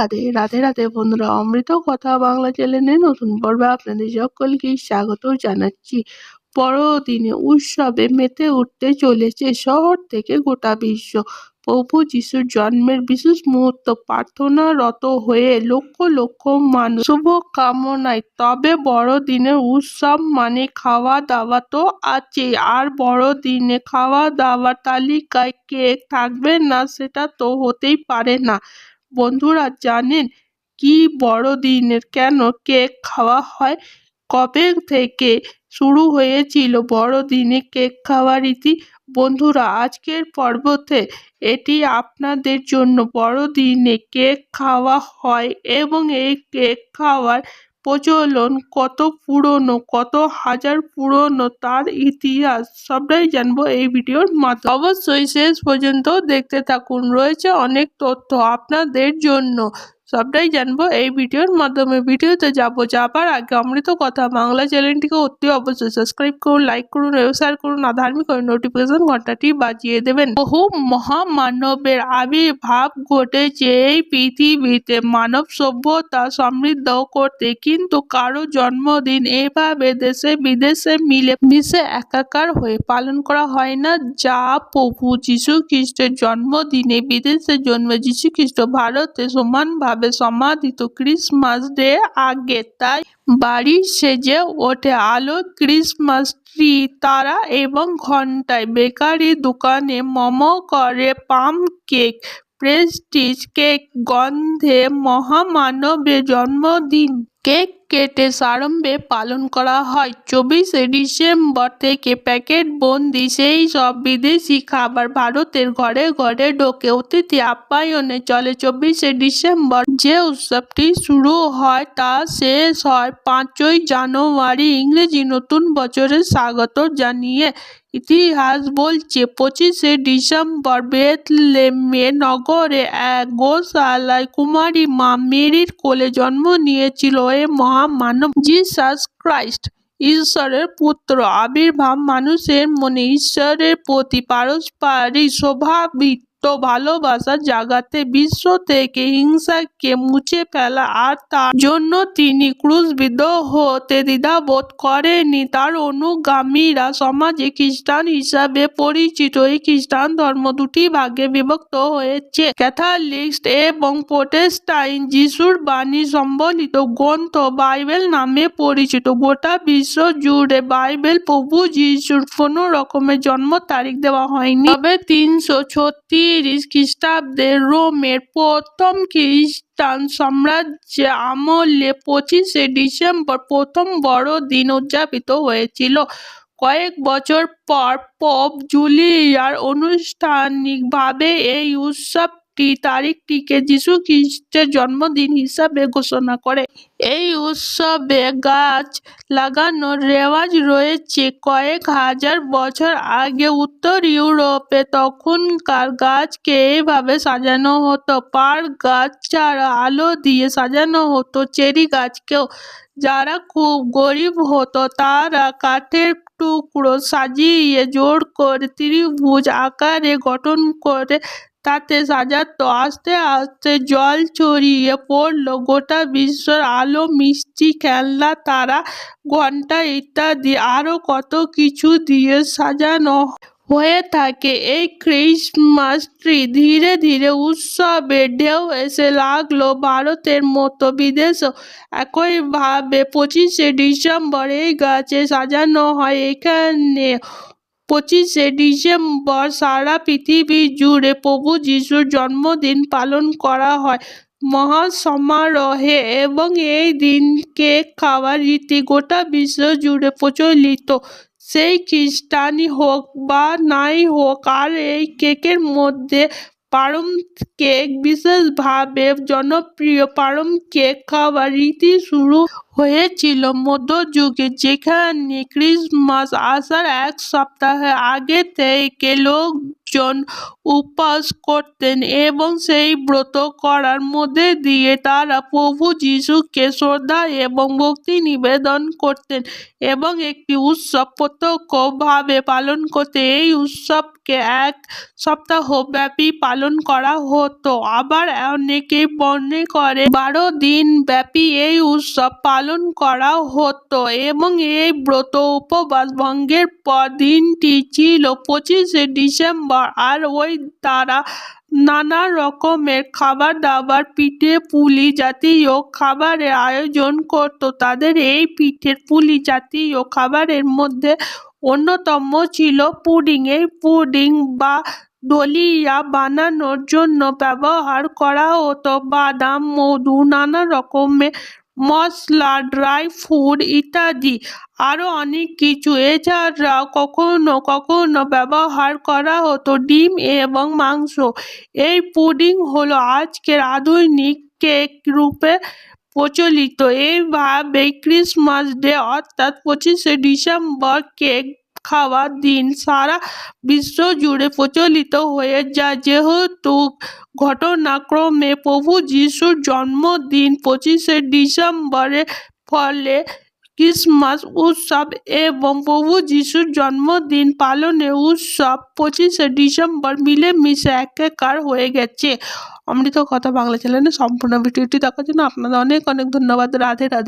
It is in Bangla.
রাধে রাধে রাধে বন্ধুরা। অমৃত কথা বাংলা চ্যানেলে নতুন পর্বে আপনাদের সকলকে স্বাগত জানাচ্ছি। বড়দিনে উৎসবে মেতে উঠতে চলেছে শহর থেকে গোটা বিশ্ব। প্রভু যিশুর জন্মের বিশেষ মুহূর্ত প্রার্থনারত হয়ে লক্ষ লক্ষ মানুষ শুভ কামনায়। তবে বড়দিনের উৎসব মানে খাওয়া দাওয়া তো আছে আর বড়দিনে খাওয়া দাওয়ার তালিকায় কেক থাকবে না সেটা তো হতেই পারে না। বন্ধুরা জানেন কি বড়দিনের কেন কেক খাওয়া হয়? কবে থেকে শুরু হয়েছিল বড়দিনে কেক খাওয়ার রীতি? বন্ধুরা, আজকের পর্বতে এটি আপনাদের জন্য বড়দিনে কেক খাওয়া হয় এবং এই কেক খাওয়ার প্রচলন কত পুরনো, কত হাজার পুরনো তার ইতিহাস, সবটাই জানব এই ভিডিওর মাধ্যমে। অবশ্যই শেষ পর্যন্ত দেখতে থাকুন, রয়েছে অনেক তথ্য আপনাদের জন্য। সবটাই জানব এই ভিডিওর মাধ্যমে। ভিডিওতে যাব, যাবার আগে অমৃত কথা বাংলা চ্যানেলটিকে অতি অবশ্যই সাবস্ক্রাইব করুন লাইক করুন শেয়ার করুন, আর ধার্মিক নোটিফিকেশন ঘন্টাটি বাজিয়ে দেবেন। বহু মহামানবের আবির্ভাব ঘটেছে এই পৃথিবীতে। মানব সভ্যতা সমৃদ্ধ করতে কিন্তু কারও জন্মদিন এভাবে দেশে বিদেশে মিলে মিশে একাকার হয়ে পালন করা হয় না। যা প্রভু যীশু খ্রিস্টের জন্মদিনে বিদেশে জন্মে যীশু খ্রিস্ট ভারতে সমানভাবে ভাবে সমাধিত ক্রিসমাস ডে আগে, তাই বাড়ি সেজে ওঠে। আলো ক্রিসমাস ট্রি, তারা এবং ঘন্টায় বেকারি দোকানে মোমো করে, পাম কেক প্রেস্টিজ কেক গন্ধে মহামানবের জন্মদিন। কেক কেটে সাড়ম্বরে পালন করা হয়। চব্বিশে ডিসেম্বর থেকে প্যাকেট বন্দি, সেই সব বিদেশি খাবার ভারতের ঘরে ঘরে ঢোকে। অতিথি আপ্যায়নে চলে চব্বিশে ডিসেম্বর। যে উৎসবটি শুরু হয় তা শেষ হয় পাঁচই জানুয়ারি। ইংরেজি নতুন বছরের স্বাগত জানিয়ে ইতিহাস বলছে, পঁচিশে ডিসেম্বর বেতলেমে নগরে এক গোশালায় কুমারী মা মেরির কোলে জন্ম নিয়েছিল এ মহামানব জিসাস ক্রাইস্ট। ঈশ্বরের পুত্র, আবির্ভাব মানুষের মনে ঈশ্বরের প্রতি পারস্পরিক স্বাভাবিক ভালোবাসা জাগাতে বিশ্ব থেকে হিংসাকে মুছে ফেলা আর তার জন্য তিনি ক্রুশবিদ্ধ হতে দ্বিধাবোধ করেনি তার অনুগামীরা সমাজে খ্রিস্টান হিসাবে পরিচিত। এই খ্রিস্টান ধর্ম দুটি ভাগে বিভক্ত হয়েছে। ক্যাথলিক্স এবং প্রোটেস্টাইন যিশুর বাণী সম্বলিত গ্রন্থ বাইবেল নামে পরিচিত। গোটা বিশ্ব জুড়ে বাইবেল প্রভু যিশুর কোনো রকমের জন্ম তারিখ দেওয়া হয়নি। তবে তিনশো ছত্রিশ তিরিশ খ্রিস্টাব্দে রোমের প্রথম খ্রিস্টান সাম্রাজ্যে আমলে পঁচিশে ডিসেম্বর প্রথম বড়দিন উদযাপিত হয়েছিল। কয়েক বছর পর পপ জুলিয়ার আনুষ্ঠানিকভাবে এই উৎসব তারিখটিকে যীশু খ্রিস্টের জন্মদিন হিসাবে ঘোষণা করে। এই উৎসবে গাছ লাগানোর রেওয়াজ রয়েছে। কয়েক হাজার বছর আগে উত্তর ইউরোপে তখনকার গাছকে এইভাবে সাজানো হতো। পার গাছ ছাড়া আলো দিয়ে সাজানো হতো। চেরি গাছকেও যারা খুব গরিব হতো, তারা কাঠের টুকরো সাজিয়ে জোর করে ত্রিভুজ আকারে গঠন করে তাতে সাজাতো, আস্তে আস্তে জল ছড়িয়ে পড়ল। গোটা বিশ্বর আলো, মিষ্টি খেলনা, তারা ঘণ্টা ইত্যাদি আরও কত কিছু দিয়ে সাজানো হয়ে থাকে। এই ক্রিসমাস ট্রি ধীরে ধীরে উৎসবে ঢেউ এসে লাগল ভারতের মতো বিদেশেও। একইভাবে পঁচিশে ডিসেম্বর এই গাছে সাজানো হয়। এখানে পঁচিশে ডিসেম্বর সারা পৃথিবী জুড়ে প্রভু যিশুর জন্মদিন পালন করা হয়। মহা সমারোহে এবং এই দিন কেক খাওয়ার রীতি গোটা বিশ্ব জুড়ে প্রচলিত। সেই খ্রিস্টানই হোক বা নাই হোক, আর এই কেকের মধ্যে পারম কেক বিশেষভাবে জনপ্রিয়। পারম কেক খাওয়ার রীতি শুরু হয়েছিল মধ্যযুগে, যেখানে ক্রিসমাস আসার এক সপ্তাহ আগে থেকে লোক জন উপবাস করতেন এবং সেই ব্রত করার মধ্যে দিয়ে তারা প্রভু যিশুকে শ্রদ্ধা এবং ভক্তি নিবেদন করতেন এবং একটি উৎসব প্রত্যক্ষভাবে পালন করতে এই উৎসবকে এক সপ্তাহব্যাপী পালন করা হতো। আবার অনেকে মনে করে বারো দিন ব্যাপী এই উৎসব পালন করা হতো এবং এই ব্রত উপবাস ভঙ্গের পর দিনটি ছিল পঁচিশে ডিসেম্বর আর ওই তারা নানা রকমের খাবার দাবার পিঠে পুলি জাতীয় খাবারের আয়োজন করত। তাদের এই পিঠের পুলি জাতীয় খাবারের মধ্যে অন্যতম ছিল পুডিং। এই পুডিং বা দলিয়া বানানোর জন্য ব্যবহার করা হতো। বাদাম, মধু, নানা রকমের মশলা ড্রাই ফ্রুট ইত্যাদি। আরও অনেক কিছু। এছাড়াও কখনো কখনো ব্যবহার করা হতো ডিম এবং মাংস। এই পুডিং হলো আজকের আধুনিক কেক রূপে প্রচলিত। এইভাবে ক্রিসমাস ডে অর্থাৎ পঁচিশে ডিসেম্বর কেক খাওয়ার দিন। সারা বিশ্ব জুড়ে প্রচলিত হয়ে যায়। যেহেতু ঘটনাক্রমে প্রভু যিশুর জন্মদিন পঁচিশে ডিসেম্বরের ফলে ক্রিসমাস উৎসব এবং প্রভু যিশুর জন্মদিন পালনের উৎসব পঁচিশে ডিসেম্বর মিলেমিশে একাকার হয়ে গেছে। অমৃত কথা বাংলা চ্যানেলে সম্পূর্ণ ভিডিওটি দেখার জন্য আপনাদের অনেক অনেক ধন্যবাদ। রাধে রাধে।